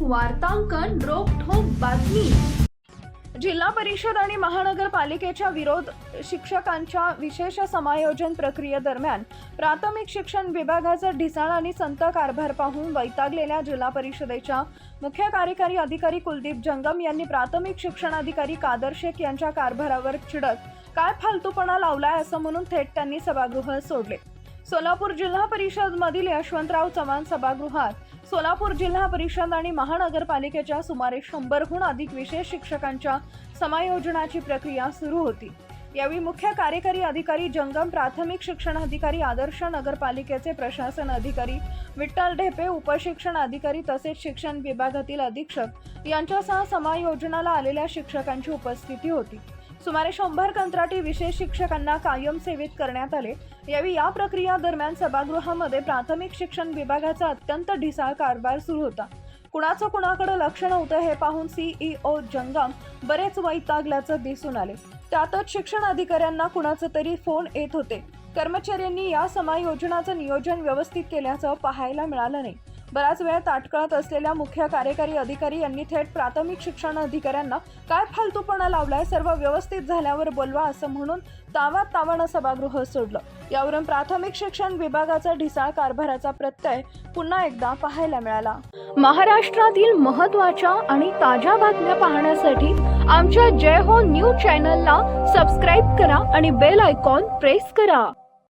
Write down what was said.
वार्तांकन रोखोक बातमी. जिल्हा परिषद आणि महानगरपालिकेच्या विरोध शिक्षकांच्या विशेष समायोजन प्रक्रियेदरम्यान प्राथमिक शिक्षण विभागाचा ढिसाळ आणि संत कारभार पाहून वैतागलेल्या जिल्हा परिषदेच्या मुख्य कार्यकारी अधिकारी कुलदीप जंगम यांनी प्राथमिक शिक्षण अधिकारी कादर शेख यांच्या कारभारावर चिडत काय फालतूपणा लावलाय असं म्हणून थेट त्यांनी सभागृह सोडले. सोलापूर जिल्हा परिषदमधील यशवंतराव चव्हाण सभागृहात सोलापूर जिल्हा परिषद आणि महानगरपालिकेच्या सुमारे शंभरहून अधिक विशेष शिक्षकांच्या समायोजनाची प्रक्रिया सुरू होती. यावेळी मुख्य कार्यकारी अधिकारी जंगम प्राथमिक शिक्षण अधिकारी आदर्श नगरपालिकेचे प्रशासन अधिकारी विठ्ठल ढेपे उपशिक्षण अधिकारी तसेच शिक्षण विभागातील अधीक्षक यांच्यासह समायोजनाला आलेल्या शिक्षकांची उपस्थिती होती. सुमारे शंभर कंत्राटी विशेष शिक्षकांना कायम सेवेत करण्यात आले. यावेळी या प्रक्रिया दरम्यान सभागृहामध्ये प्राथमिक शिक्षण विभागाचा अत्यंत ढिसाळ कारभार सुरू होता. कुणाचं कुणाकडे लक्ष नव्हतं हे पाहून सीईओ जंगम बरेच वैतागल्याचं दिसून आले. त्यातच शिक्षण अधिकाऱ्यांना कुणाचं तरी फोन येत होते. कर्मचाऱ्यांनी या समायोजनाचं नियोजन व्यवस्थित केल्याचं पाहायला मिळालं नाही. बराच वेळ ताटकळत असलेल्या मुख्य कार्यकारी अधिकारी यांनी थेट प्राथमिक शिक्षण अधिकाऱ्यांना काय फालतूपणा लावलाय सर्व व्यवस्थित झाल्यावर बोलवा असं म्हणून तावात तावानं सभागृह सोडलं. यावरून प्राथमिक शिक्षण विभागाचा ढिसाळ कारभाराचा प्रत्यय पुन्हा एकदा पाहायला मिळाला. महाराष्ट्रातील महत्त्वाच्या आणि ताज्या बातम्या पाहण्यासाठी आमच्या जय हो न्यूज चॅनलला सबस्क्राईब करा आणि बेल आयकॉन प्रेस करा.